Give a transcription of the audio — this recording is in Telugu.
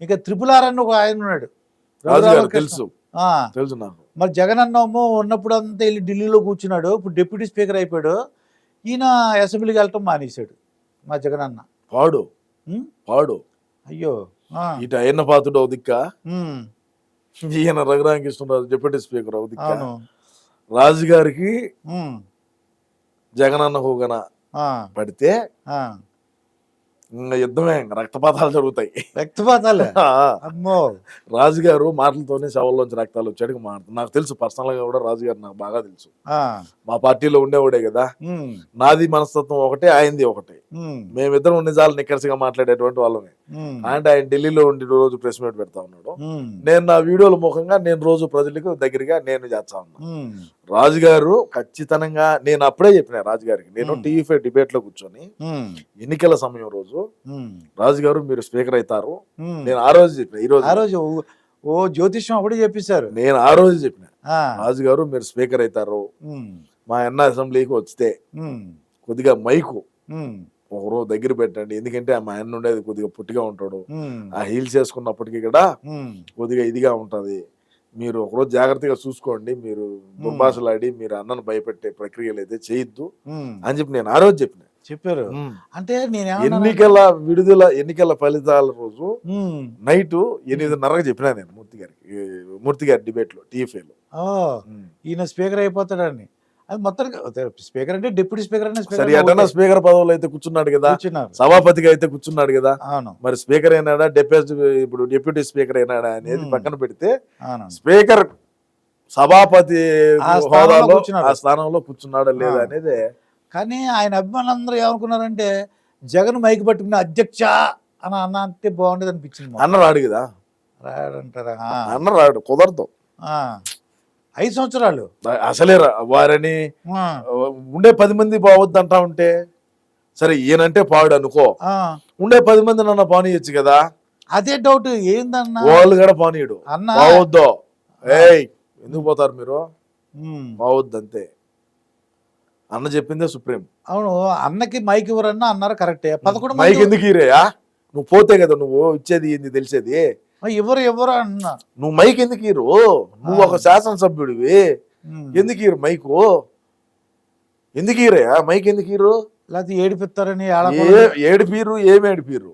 ఇంకా త్రిపుల్ ఆర్ అని ఒక ఆయన ఉన్నాడు. తెలుసు. తెలుసు నాకు. మరి జగన్ అన్నమో ఉన్నప్పుడు అంతా వెళ్ళి ఢిల్లీలో కూర్చున్నాడు. ఇప్పుడు డిప్యూటీ స్పీకర్ అయిపోయాడు. ఈయన అసెంబ్లీకి వెళ్ళటం మానేశాడు. మా జగన్ అన్న. పాడు? పాడు. అయ్యో. ఇటు అయిన పాతుడు ఒక దిక్క. ఈయన రఘురామకృష్ణరాజు డిప్యూటీ స్పీకర్ దిక్క. రాజు గారికి జగనన్న హోగన పడితే యుద్ధమే రక్తపాతాలు జరుగుతాయి. రక్తపాతాలే? అమ్మో. రాజుగారు మాటలతోనే శవల్లోంచి రక్తాలు వచ్చాడు మాట నాకు తెలుసు పర్సనల్గా కూడా రాజుగారు నాకు బాగా తెలుసు. మా పార్టీలో ఉండేవాడే కదా. నాది మనస్తత్వం ఒకటే ఆయనది ఒకటే. మేమిద్దరం నిజాలు నిక్కరసిగా మాట్లాడేటువంటి వాళ్ళమే. అంటే ఆయన ఢిల్లీలో ఉండి రోజు ప్రెస్ మీట్ పెడతా ఉన్నాడు. నేను నా వీడియోల ముఖంగా నేను రోజు ప్రజలకు దగ్గరగా నేను చేస్తా ఉన్నా. రాజుగారు ఖచ్చితంగా నేను అప్పుడే చెప్పిన రాజుగారికి నేను. టీవీ ఫైవ్ డిబేట్లో కూర్చొని ఎన్నికల సమయం రోజు రాజుగారు మీరు స్పీకర్ అవుతారు. నేను ఆ రోజు చెప్పిన ఈ రోజు ఆ రోజు ఓ- జ్యోతిష్యం అప్పుడే చెప్పేశారు నేను ఆ రోజు చెప్పిన రాజుగారు మీరు స్పీకర్ అవుతారు మా అన్న అసెంబ్లీకి వస్తే కొద్దిగా మైకు ఉమ్, ఒకరోజు దగ్గర పెట్టండి. ఎందుకంటే మా ఆయన ఉండేది కొద్దిగా పుట్టిగా ఉంటాడు. ఆ హీల్స్ వేసుకున్నప్పటికీ కూడా కొద్దిగా ఇదిగా ఉంటది. మీరు ఒకరోజు జాగ్రత్తగా చూసుకోండి మీరు దుర్భాషలాడి మీరు అన్నను భయపెట్టే ప్రక్రియలు అయితే చేయొద్దు. అని చెప్పి నేను ఆ రోజు చెప్పిన. చెప్పారు. అంటే నేను ఎన్నికల విడుదల ఎన్నికల ఫలితాల రోజు నైట్ ఎనిమిదిన్నరకు చెప్పినా నేను మూర్తి గారికి మూర్తి గారి డిబేట్లో టీఎఫ్ఏలో ఈయన స్పీకర్ అయిపోతాడని అది మొత్తం స్పీకర్ అంటే డిప్యూటీ స్పీకర్ అనే సరే అటన్నా స్పీకర్ పదవులు అయితే కూర్చున్నాడు కదా సభాపతిగా అయితే కూర్చున్నాడు కదా అవును మరి స్పీకర్ అయినాడా డిప్యూటీ ఇప్పుడు డిప్యూటీ స్పీకర్ అయినాడా అనేది. పక్కన పెడితే స్పీకర్ సభాపతి ఆ స్థానంలో హోదాలో కూర్చున్నాడు. ఆ స్థానంలో కూర్చున్నాడా లేదా. అనేది కానీ ఆయన అభిమానులందరూ ఏమనుకున్నారంటే జగన్ మైక్ పట్టుకుని అధ్యక్ష అని అన్న అంటే బాగుండేది అనిపించింది. అన్న రాడు కదా రాడంటారా అన్న రాడు కుదరదు. ఐదు సంవత్సరాలు. అసలే వారని ఉండే పది మంది బావద్దు అంటా ఉంటే సరే ఈయనంటే పాడు అనుకో. ఉండే పది మంది నన్ను పానీయచ్చు కదా? అదే డౌట్ ఏందన్నా? వాళ్ళు కూడా పానీయుడు. అన్న? బావద్దు ఏయ్ ఎందుకు పోతారు మీరు? ఉమ్, బావద్దు అంతే అన్న చెప్పిందే సుప్రీం. అవును అన్నకి మైక్ ఇవ్వరన్నా అన్నారు కరెక్టే. పదకొండు మైక్ ఎందుకు ఇరేయా నువ్వు పోతే కదా నువ్వు ఇచ్చేది ఏంది తెలిసేది? ఎవరు ఎవరు అన్నా నువ్వు మైక్ ఎందుకు ఇరు నువ్వు ఒక శాసనసభ్యుడివి. ఎందుకు ఇరు మైకు? ఎందుకు ఇరయా మైక్ ఎందుకు ఇరు లేకపోతే ఏడిపిస్తారని ఏడిపీరు ఏమి ఏడిపీరు